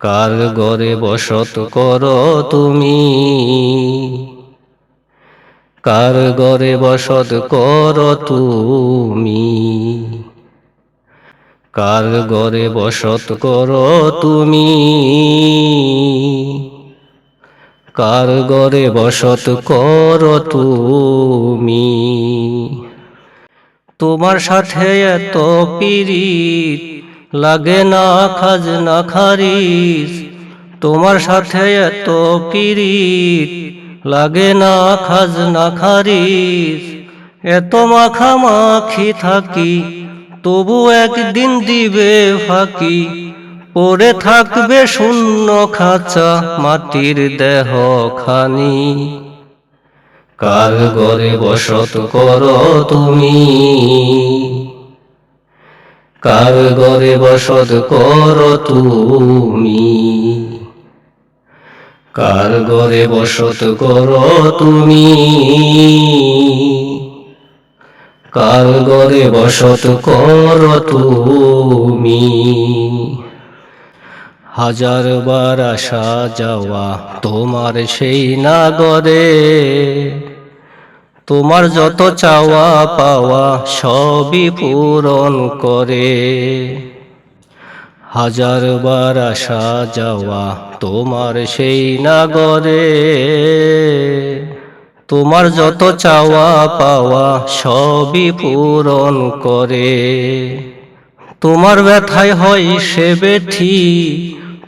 কার গরে বসত করো তুমি? কার গরে বসত করো তুমি? কার গরে বসত করো তুমি? কার গরে বসত করো তুমি? তোমার সাথে এত পিরিত লাগে না খাজনা খারিস তোমার সাথে এত পিরিত লাগে না খাজনা খারিস এত মাখামাখি থাকি, তবু একদিন দিবে ফাঁকি। পড়ে থাকবে শূন্য খাঁচা মাটির দেহ খানি কার গরে বসত করো তুমি। কার গরে বসত করো তুমি? কার গরে বসত করো তুমি? কার গরে বসত করো তুমি? হাজার বার আসা যাওয়া তোমার সেই নাগরে। তোমার যত চাওয়া পাওয়া সবই পূরণ করে। হাজার বার আসা যাওয়া তোমার সেই নাগরে। তোমার যত চাওয়া পাওয়া সবই পূরণ করে। তোমার ব্যথায় হয় সে বেঠি,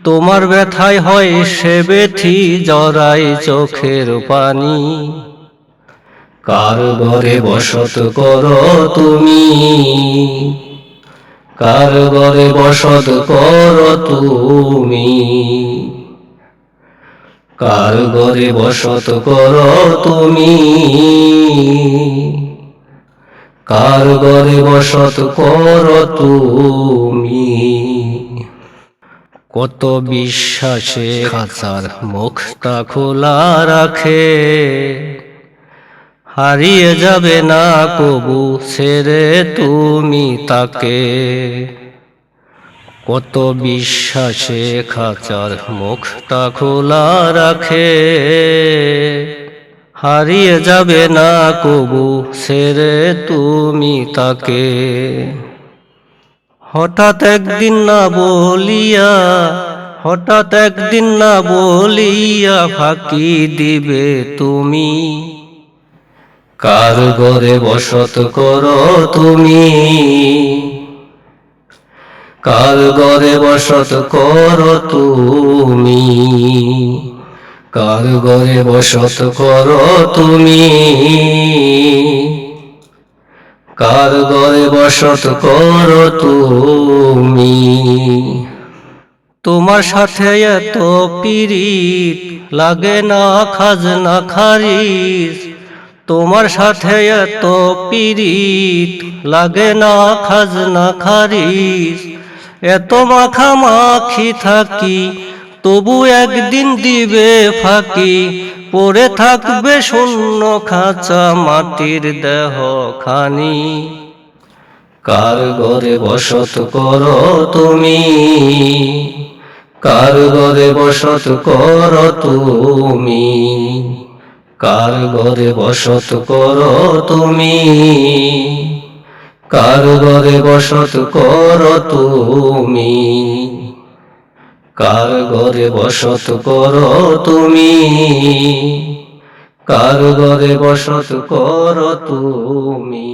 তোমার ব্যথায় হয় সে বেঠি জরাই চোখের পানি। কার ঘরে বসত করো তুমি? কার ঘরে বসত করো তুমি? কার ঘরে বসত করো তুমি? কার ঘরে বসত করো তুমি? কত বিশ্বাসে খাঁচার মুখটা খোলা রাখে। হারিয়ে যাবে না কবু ছেড়ে তুমি তাকে। কত বিশ্বাসে খাঁচার মুখটা খোলা রাখে। হারিয়ে যাবে না কবু ছেড়ে তুমি তাকে। হঠাৎ একদিন না বলিয়া, হঠাৎ একদিন না বলিয়া ফাঁকি দিবে তুমি। কার ঘরে বসত করো তুমি? কার ঘরে বসত করো তুমি? কার ঘরে বসত করো তুমি? কার ঘরে বসত করো তুমি? তোমার সাথে এত পিরিত লাগে না খাজনা খারিস তোমার সাথে এত পিরিত লাগে না খাজনা খারিস এত মাখামাখি থাকি, তবু একদিন দিবে ফাঁকি। পড়ে থাকবে শূন্য খাঁচা মাটির দেহ খানি কার ঘরে বসত করো তুমি? কার ঘরে বসত করো তুমি? কার ঘরে বসত করো তুমি? কার ঘরে বসত করো তুমি? কার ঘরে বসত করো তুমি? কার ঘরে বসত করো তুমি?